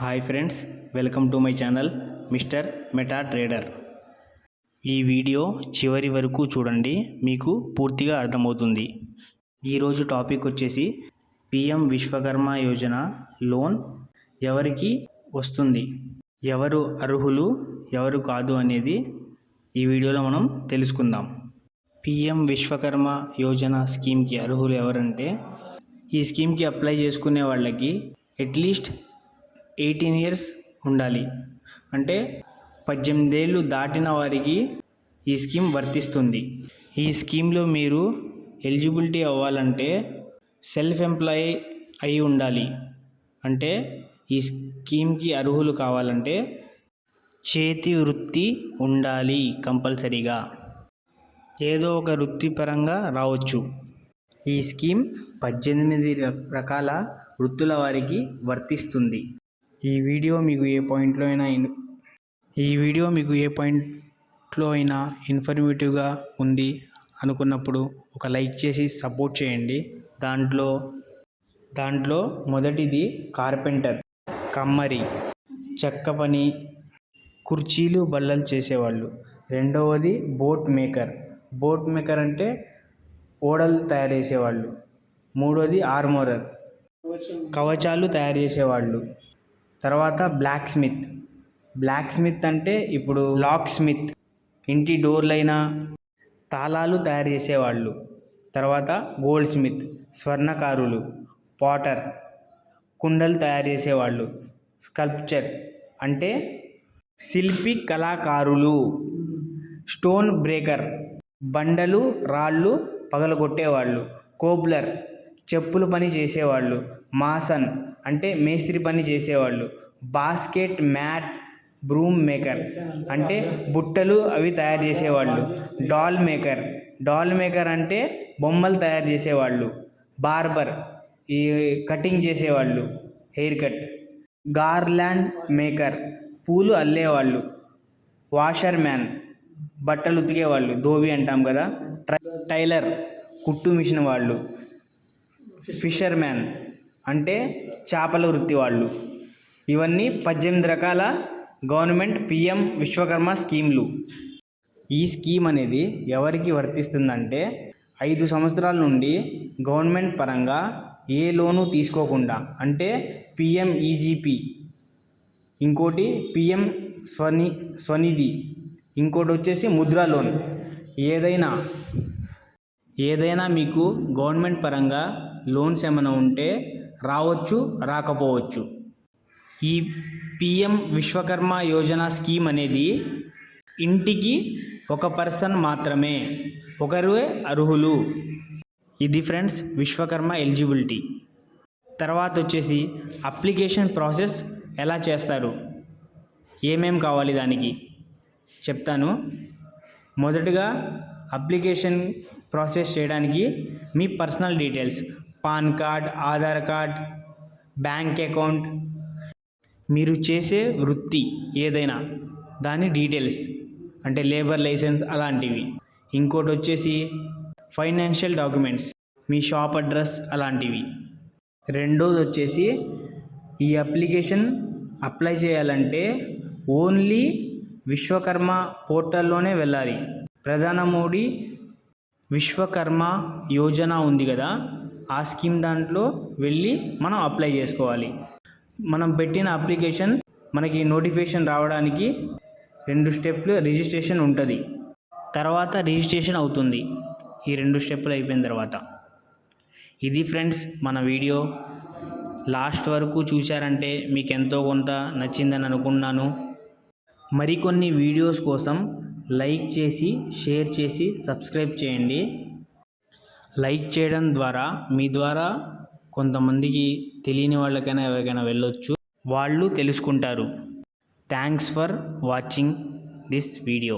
Hi friends welcome to my channel mister meta trader. ఈ video చివరి వరకు చూడండి మీకు పూర్తిగా అర్థమవుతుంది. ఈరోజు టాపిక్ వచ్చేసి పిఎం విశ్వకర్మ యోజన లోన్ ఎవరికి వస్తుంది? ఎవరు అర్హులు ఎవరు కాదు అనేది ఈ వీడియోలో మనం తెలుసుకుందాం. పిఎం విశ్వకర్మ యోజన స్కీమ్కి అర్హులు ఎవరంటే ఈ స్కీమ్కి అప్లై చేసుకునే వాళ్ళకి అట్లీస్ట్ ఎయిటీన్ ఇయర్స్ ఉండాలి. అంటే పద్దెనిమిది ఏళ్ళు దాటిన వారికి ఈ స్కీమ్ వర్తిస్తుంది. ఈ స్కీమ్లో మీరు ఎలిజిబిలిటీ అవ్వాలంటే సెల్ఫ్ ఎంప్లాయ్ అయి ఉండాలి. అంటే ఈ స్కీమ్కి అర్హులు కావాలంటే చేతి వృత్తి ఉండాలి కంపల్సరీగా. ఏదో ఒక వృత్తిపరంగా రావచ్చు. ఈ స్కీమ్ పద్దెనిమిది రకాల వృత్తుల వారికి వర్తిస్తుంది. ఈ వీడియో మీకు ఏ పాయింట్లో అయినా ఈ వీడియో మీకు ఏ పాయింట్లో అయినా ఇన్ఫర్మేటివ్గా ఉంది అనుకున్నప్పుడు ఒక లైక్ చేసి సపోర్ట్ చేయండి. దాంట్లో దాంట్లో మొదటిది కార్పెంటర్. కమ్మరి. చెక్క పని. కుర్చీలు బల్లలు చేసేవాళ్ళు. రెండవది బోట్ మేకర్. బోట్ మేకర్ అంటే ఓడలు తయారు చేసేవాళ్ళు. మూడోది ఆర్మోరర్. కవచాలు తయారు చేసేవాళ్ళు. తర్వాత బ్లాక్ స్మిత్ బ్లాక్ స్మిత్ అంటే ఇప్పుడు లాక్ స్మిత్ ఇంటి డోర్లైనా తాళాలు తయారు చేసేవాళ్ళు. తర్వాత గోల్డ్ స్మిత్ స్వర్ణకారులు పాటర్ కుండలు తయారు చేసేవాళ్ళు. స్కల్ప్చర్ అంటే శిల్పి కళాకారులు. స్టోన్ బ్రేకర్ బండలు రాళ్ళు పగలగొట్టేవాళ్ళు. కోబ్లర్ చెప్పులు పని చేసేవాళ్ళు. మాసన్ అంటే మేస్త్రి పని చేసేవాళ్ళు. బాస్కెట్ మ్యాట్ బ్రూమ్ మేకర్ అంటే బుట్టలు అవి తయారు చేసేవాళ్ళు. Doll maker. డాల్ మేకర్ అంటే బొమ్మలు తయారు చేసేవాళ్ళు. బార్బర్. ఈ కటింగ్ చేసేవాళ్ళు. Hair cut. Garland maker. పూలు అల్లేవాళ్ళు. Washerman. బట్టలు ఉతికేవాళ్ళు. ధోబి అంటాం కదా. ట్రై- టైలర్. కుట్టు మిషన్ వాళ్ళు. Fisherman. అంటే చేపల వృత్తి వాళ్ళు. ఇవన్నీ పద్దెనిమిది రకాల గవర్నమెంట్ పిఎం విశ్వకర్మ స్కీమ్లు. ఈ స్కీమ్ అనేది ఎవరికి వర్తిస్తుందంటే ఐదు సంవత్సరాల నుండి గవర్నమెంట్ పరంగా ఏ లోను తీసుకోకుండా అంటే పిఎం ఈజీపీ ఇంకోటి పిఎం స్వని స్వనిధి ఇంకోటి వచ్చేసి ముద్రా లోన్. ఏదైనా ఏదైనా మీకు గవర్నమెంట్ పరంగా లోన్స్ ఏమైనా ఉంటే రావచ్చు రాకపోవచ్చు. ఈ పిఎం విశ్వకర్మ యోజన స్కీమ్ అనేది ఇంటికి ఒక పర్సన్ మాత్రమే ఒకరే అర్హులు. ఇది ఫ్రెండ్స్ విశ్వకర్మ ఎలిజిబిలిటీ. తర్వాత వచ్చేసి అప్లికేషన్ ప్రాసెస్ ఎలా చేస్తారు? ఏమేం కావాలి దానికి? చెప్తాను. మొదటగా అప్లికేషన్ ప్రాసెస్ చేయడానికి మీ personal details pan card Aadhaar card bank account. మీరు చేసే వృత్తి ఏదైనా దాని డీటెయిల్స్ అంటే లేబర్ లైసెన్స్ అలాంటివి. ఇంకోటి వచ్చేసి ఫైనాన్షియల్ డాక్యుమెంట్స్ మీ షాప్ అడ్రస్ అలాంటివి. రెండోది వచ్చేసి ఈ అప్లికేషన్ అప్లై చేయాలంటే ఓన్లీ విశ్వకర్మ పోర్టల్లోనే వెళ్ళాలి. ప్రధాన మోడీ విశ్వకర్మ యోజన ఉంది కదా ఆ స్కీమ్ దాంట్లో వెళ్ళి మనం అప్లై చేసుకోవాలి. మనం పెట్టిన అప్లికేషన్ మనకి నోటిఫికేషన్ రావడానికి రెండు స్టెప్లు రిజిస్ట్రేషన్ ఉంటుంది. తర్వాత రిజిస్ట్రేషన్ అవుతుంది. ఈ రెండు స్టెప్లు అయిపోయిన తర్వాత. ఇది ఫ్రెండ్స్ మన వీడియో. లాస్ట్ వరకు చూశారంటే మీకు ఎంతో కొంత నచ్చిందని అనుకున్నాను. మరికొన్ని వీడియోస్ కోసం లైక్ చేసి షేర్ చేసి సబ్స్క్రైబ్ చేయండి. లైక్ చేయడం ద్వారా మీ ద్వారా కొంతమందికి తెలియని వాళ్ళకైనా ఎవరికైనా వెళ్ళొచ్చు. వాళ్ళు తెలుసుకుంటారు. Thanks for watching this video.